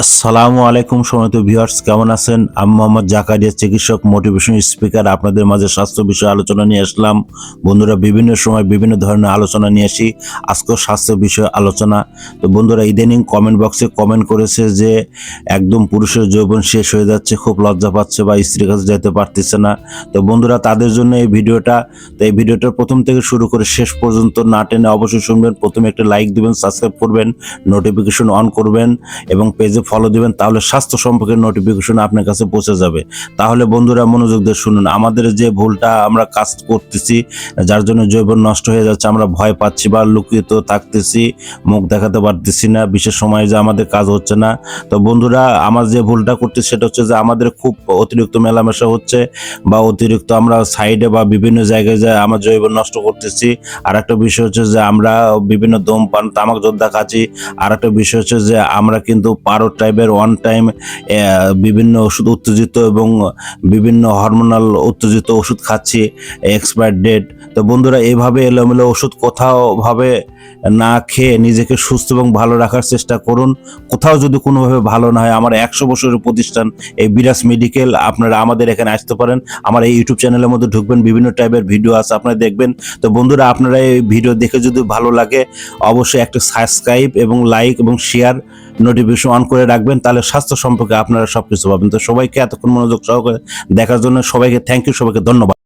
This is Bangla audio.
আসসালামু আলাইকুম সময়ত ভিউয়ার্স, কেমন আছেন? আমি মোহাম্মদ জাকারিয়া, চিকিৎসক মোটিভেশন স্পিকার আপনাদের মাঝে স্বাস্থ্য বিষয়ে আলোচনা নিয়ে আসলাম। বন্ধুরা, বিভিন্ন সময় বিভিন্ন ধরনের আলোচনা নিয়ে আসি। আজকেও স্বাস্থ্য বিষয়ে আলোচনা। তো বন্ধুরা, ইদানিং কমেন্ট বক্সে কমেন্ট করেছে যে, একদম পুরুষের যৌবন শেষ হয়ে যাচ্ছে, খুব লজ্জা পাচ্ছে বা স্ত্রীর কাছে যেতে পারতেছে না। তো বন্ধুরা, তাদের জন্য এই ভিডিওটা, তো এই ভিডিওটা প্রথম থেকে শুরু করে শেষ পর্যন্ত না টেনে অবশ্যই শুনবেন। প্রথমে একটা লাইক দিবেন সাবস্ক্রাইব করবেন নোটিফিকেশন অন করবেন এবং পেজে ফলো দিবেন, তাহলে স্বাস্থ্য সম্পর্কে নোটিফিকেশন আপনার কাছে পৌঁছে যাবে। তাহলে বন্ধুরা মনোযোগ দিয়ে শুনুন, আমাদের যে ভুলটা আমরা কাজ করতেছি, যার জন্য জৈব নষ্ট হয়ে যাচ্ছে, আমরা ভয় পাচ্ছি বা লুকিত থাকতেছি, মুখ দেখাতে পারতেছি না, বিশেষ সময়ে যে আমাদের কাজ হচ্ছে না। তো বন্ধুরা, আমার যে ভুলটা করতেছি সেটা হচ্ছে যে আমাদের খুব অতিরিক্ত মেলামেশা হচ্ছে বা অতিরিক্ত আমরা সাইডে বা বিভিন্ন জায়গায় যায় আমার জৈব নষ্ট করতেছি। আর একটা বিষয় হচ্ছে যে আমরা বিভিন্ন ধূমপান তামাক যোদ্ধা খাচ্ছি আর একটা বিষয় হচ্ছে যে আমরা কিন্তু পারো টাইপের ওয়ান টাইম বিভিন্ন ওষুধ উত্তেজিত এবং বিভিন্ন হরমোনাল উত্তেজিত ওষুধ খাচ্ছি এক্সপায়ার ডেট তো বন্ধুরা, এভাবে এলোমেলো ওষুধ কোথাও ভাবে না খেয়ে নিজেকে সুস্থ এবং ভালো রাখার চেষ্টা করুন। কোথাও যদি কোনোভাবে ভালো না হয়, আমার একশো বছরের প্রতিষ্ঠান, এই বিরাজ মেডিকেল, আপনারা আমাদের এখানে আসতে পারেন। আমার এই ইউটিউব চ্যানেলের মধ্যে ঢুকবেন, বিভিন্ন টাইপের ভিডিও আছে, আপনারা দেখবেন। তো বন্ধুরা, আপনারা এই ভিডিও দেখে যদি ভালো লাগে, অবশ্যই একটা সাবস্ক্রাইব এবং লাইক এবং শেয়ার নোটিফিকেশন অন করে রাখবেন, তাহলে স্বাস্থ্য সম্পর্কে আপনারা সব কিছু পাবেন। তো সবাইকে এতক্ষণ মনোযোগ সহকারে দেখার জন্য সবাইকে থ্যাংক ইউ সবাইকে ধন্যবাদ।